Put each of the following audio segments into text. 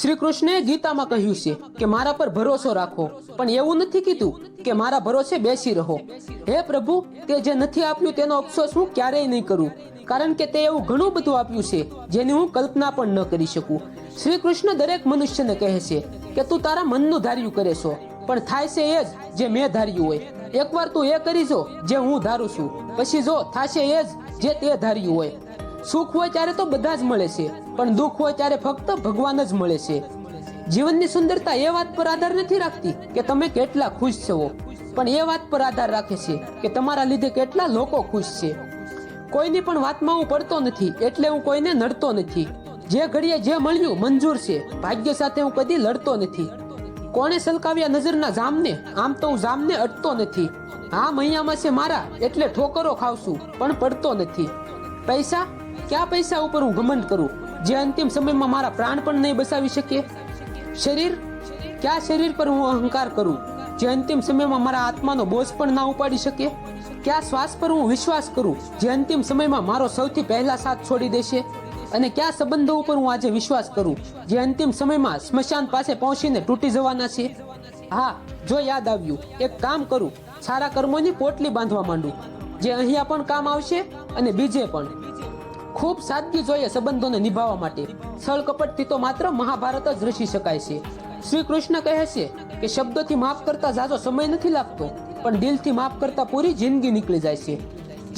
શ્રી કૃષ્ણે ગીતામાં કહ્યું છે કે મારા પર ભરોસો રાખો. પણ એવું નથી કીધું કે મારા ભરોસે બેસી રહો. હે પ્રભુ, તે જે નથી આપ્યું તેનો અફસોસ હું ક્યારેય નહીં કરું. કારણ કે તે એવું ઘણું બધું આપ્યું છે જેની હું કલ્પના પણ ન કરી શકું. શ્રી કૃષ્ણ દરેક મનુષ્યને કહે છે કે તું તારા મનનું ધાર્યું કરે છો. પણ થાય છે એ જ જે મેં ધાર્યું હોય. એકવાર તું એ કરી જો જે હું ધારું છું. પછી જો થાશે એ જ જે તે ધાર્યું હોય. સુખ હોય ત્યારે તો બધા જ મળે છે. પણ દુઃખ હોય ત્યારે ફક્ત ભગવાન જ મળે છે. જીવનની સુંદરતા એ વાત પર આધાર નથી રાખતી કે તમે કેટલા ખુશ છો. પણ એ વાત પર આધાર રાખે છે કે તમારા લીધે કેટલા લોકો ખુશ છે. કોઈની પણ વાતમાં હું પડતો નથી એટલે હું કોઈને નડતો નથી. જે ઘડીએ જે મળ્યું મંજૂર છે. ભાગ્ય સાથે હું કદી લડતો નથી. કોણે સલકાવ્યા નજરના જામને? આમ તો હું જામને અટતો નથી. આ મૈયામાં છે મારા એટલે ઠોકરો ખાવશું, પણ પડતો નથી. પૈસા? ક્યાં પૈસા ઉપર હું ઘમંડ કરું, જે અંતિમ સમયમાં મારા પ્રાણ પણ નહીં બચાવી શકે શરીર? કયા શરીર પર હું અહંકાર કરું, જે અંતિમ સમયમાં મારા આત્માનો બોજ પણ ના ઉપાડી શકે કયા શ્વાસ પર હું વિશ્વાસ કરું, જે અંતિમ સમયમાં મારો સૌથી પહેલા સાથ છોડી દેશે? અને કયા સંબંધો ઉપર હું આજે વિશ્વાસ કરું, જે અંતિમ સમયમાં સ્મશાન પાસે પહોંચીને તૂટી જવાના છે? હા, જો યાદ આવ્યું, એક કામ કરું, સારા કર્મોની પોટલી બાંધવા માંડું, જે અહીંયા પણ કામ આવશે અને બીજે પણ. ખૂબ સાદગી જોઈએ સંબંધોને નિભાવવા માટે. છળ કપટથી તો માત્ર મહાભારત જ રચી શકાય છે. શ્રી કૃષ્ણ કહે છે કે શબ્દોથી માફ કરતા જાજો સમય નથી લાગતો, પણ દિલથી માફ કરતા પૂરી જિંદગી નીકળી જાય છે.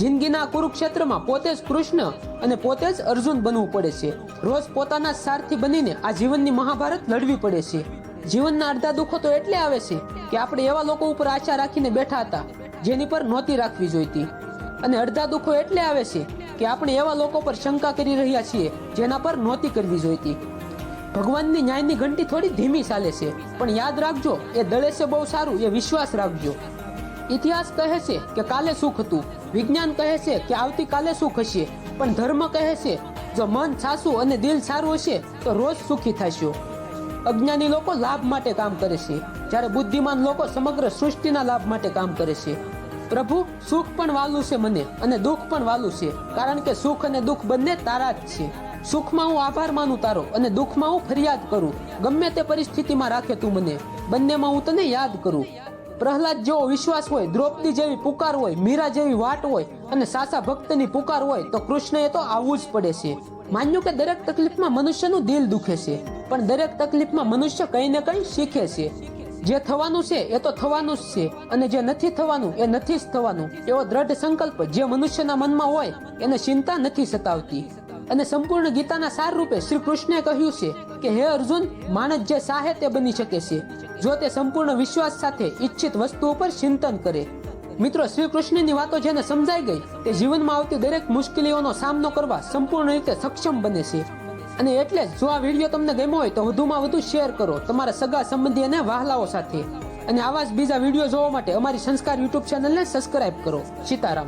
જિંદગીના કુરુક્ષેત્રમાં પોતે જ કૃષ્ણ અને પોતે જ અર્જુન બનવું પડે છે. રોજ પોતાના સારથી બનીને આ જીવનની મહાભારત લડવી પડે છે. જીવનના અડધા દુઃખો તો એટલે આવે છે કે આપણે એવા લોકો ઉપર આશા રાખીને બેઠા હતા, જેની પર નહોતી રાખવી જોઈતી. અને અડધા દુઃખો એટલે આવે છે કે આપણે એવા લોકો પર શંકા કરી રહ્યા છીએ, જેના પર નહોતી કરવી જોઈતી. ભગવાનની ન્યાયની ઘંટી થોડી ધીમી ચાલે છે, પણ યાદ રાખજો, એ દળે છે બહુ સારું, એ વિશ્વાસ રાખજો. ઇતિહાસ કહે છે કે કાલે સુખ હતું, વિજ્ઞાન કહે છે કે આવતીકાલે સુખ હશે, પણ ધર્મ કહે છે, જો મન સાસું અને દિલ સારું હશે, તો રોજ સુખી થશો. અજ્ઞાની લોકો લાભ માટે કામ કરે છે, જ્યારે બુદ્ધિમાન લોકો સમગ્ર સૃષ્ટિના લાભ માટે કામ કરે છે. પ્રભુ, સુખ પણ વાલું છે મને અને દુઃખ પણ વાલું છે. કારણ કે સુખ અને દુઃખ બંને તારા જ છે. સુખમાં હું આભાર માનું તારો અને દુઃખમાં હું ફરિયાદ કરું. ગમે તે પરિસ્થિતિમાં રાખે તું મને. બંનેમાં હું તને યાદ કરું. પ્રહલાદ જેવો વિશ્વાસ હોય, દ્રૌપદી જેવી પુકાર હોય, મીરા જેવી વાટ હોય અને સાસા ભક્તની પુકાર હોય, તો કૃષ્ણએ તો આવવું જ પડે છે. માન્યું કે દરેક તકલીફમાં મનુષ્યનું દિલ દુખે છે, પણ દરેક તકલીફમાં મનુષ્ય કંઈ ને કંઈ શીખે છે. જે થવાનું છે એ તો થવાનું જ છે. અને જે નથી થવાનું એ નથી જ થવાનું. એવો દ્રઢ સંકલ્પ જે મનુષ્યના મનમાં હોય એને ચિંતા નથી સતાવતી. અને સંપૂર્ણ ગીતાના સાર રૂપે શ્રી કૃષ્ણે કહ્યું છે કે, હે અર્જુન, માણસ જે સાહે તે બની શકે છે. જો તે સંપૂર્ણ વિશ્વાસ સાથે ઈચ્છિત વસ્તુ ઉપર ચિંતન કરે. મિત્રો, શ્રી કૃષ્ણની વાતો જેને સમજાઈ ગઈ, તે જીવનમાં આવતી દરેક મુશ્કેલીઓનો સામનો કરવા સંપૂર્ણ રીતે સક્ષમ બને છે. અને એટલે જ આ વીડિયો તમને ગમ્યો હોય તો વધુમાં વધુ શેર કરો તમારા સગા સંબંધી અને વાહલાઓ સાથે. અને આવા જ બીજા વીડિયો જોવા માટે અમારી સંસ્કાર યુટ્યુબ ચેનલને સબસ્ક્રાઇબ કરો. સીતારામ.